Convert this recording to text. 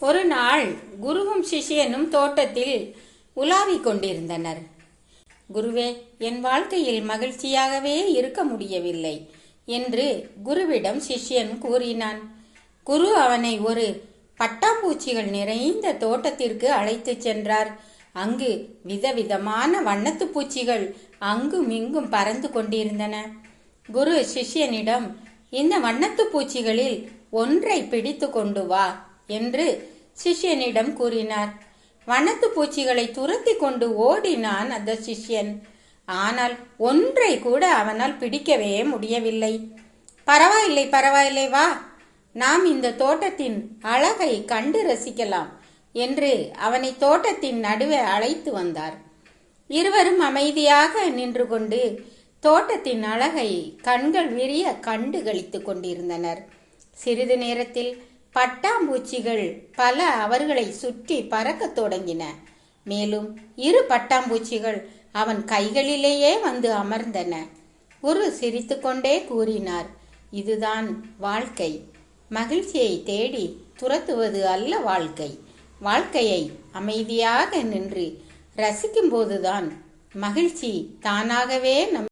ஒரு நாள் குருவும் சிஷ்யனும் தோட்டத்தில் உலாவிக் கொண்டிருந்தனர். குருவே என் வாழ்க்கையில் மகிழ்ச்சியாகவே இருக்க முடியவில்லை என்று குருவிடம் சிஷ்யன் கூறினான். குரு அவனை ஒரு பட்டாம்பூச்சிகள் நிறைந்த தோட்டத்திற்கு அழைத்துச் சென்றார். அங்கு விதவிதமான வண்ணத்து பூச்சிகள் அங்கும் இங்கும் பறந்து கொண்டிருந்தன. குரு சிஷ்யனிடம் இந்த வண்ணத்து பூச்சிகளில் ஒன்றை பிடித்து கொண்டு வா என்று சிஷ்யனிடம் கூறினார். வண்ணத்து பூச்சிகளை துரத்தி கொண்டு ஓடினான் அந்த சிஷ்யன். ஆனால் ஒன்றை கூட அவனால் பிடிக்கவே முடியவில்லை. பரவாயில்லை பரவாயில்லை வா. நாம் இந்த தோட்டத்தின் அழகை கண்டு ரசிக்கலாம் என்று அவனை தோட்டத்தின் நடுவே அழைத்து வந்தார். இருவரும் அமைதியாக நின்று கொண்டு தோட்டத்தின் அழகை கண்கள் விரிய கண்டு கழித்து கொண்டிருந்தனர். சிறிது நேரத்தில் பட்டாம்பூச்சிகள் பல அவர்களை சுற்றி பறக்கத் தொடங்கின. மேலும் இரு பட்டாம்பூச்சிகள் அவன் கைகளிலேயே வந்து அமர்ந்தன. குரு சிரித்துக்கொண்டே கூறினார் இதுதான் வாழ்க்கை. மகிழ்ச்சியை தேடி துரத்துவது அல்ல வாழ்க்கை. வாழ்க்கையை அமைதியாக நின்று ரசிக்கும்போதுதான் மகிழ்ச்சி தானாகவே நம்